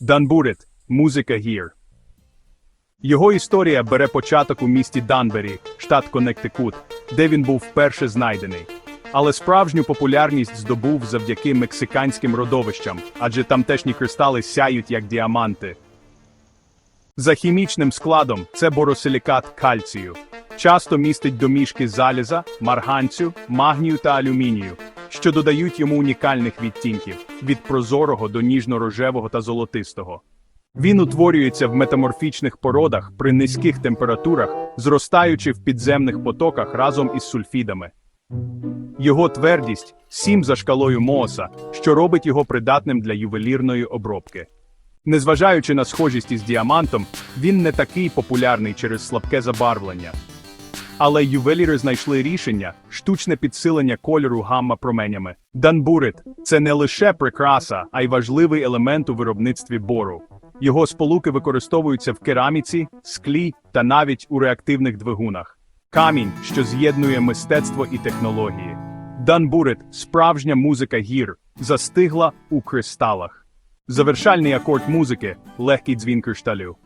Данбурит музика гір. Його історія бере початок у місті Данбері, штат Коннектикут, де він був вперше знайдений. Але справжню популярність здобув завдяки мексиканським родовищам, адже тамтешні кристали сяють як діаманти. За хімічним складом це боросилікат кальцію. Часто містить домішки заліза, марганцю, магнію та алюмінію, що додають йому унікальних відтінків від прозорого до ніжно-рожевого та золотистого. Він утворюється в метаморфічних породах при низьких температурах, зростаючи в підземних потоках разом із сульфідами. Його твердість 7 за шкалою Мооса, що робить його придатним для ювелірної обробки. Незважаючи на схожість із діамантом, він не такий популярний через слабке забарвлення. Але ювеліри знайшли рішення штучне підсилення кольору гамма променями. Данбурит це не лише прикраса, а й важливий елемент у виробництві бору. Його сполуки використовуються в кераміці, склі та навіть у реактивних двигунах. Камінь, що з'єднує мистецтво і технології. Данбурит справжня музика гір, застигла у кристалах. Завершальний акорд музики легкий дзвін кришталю.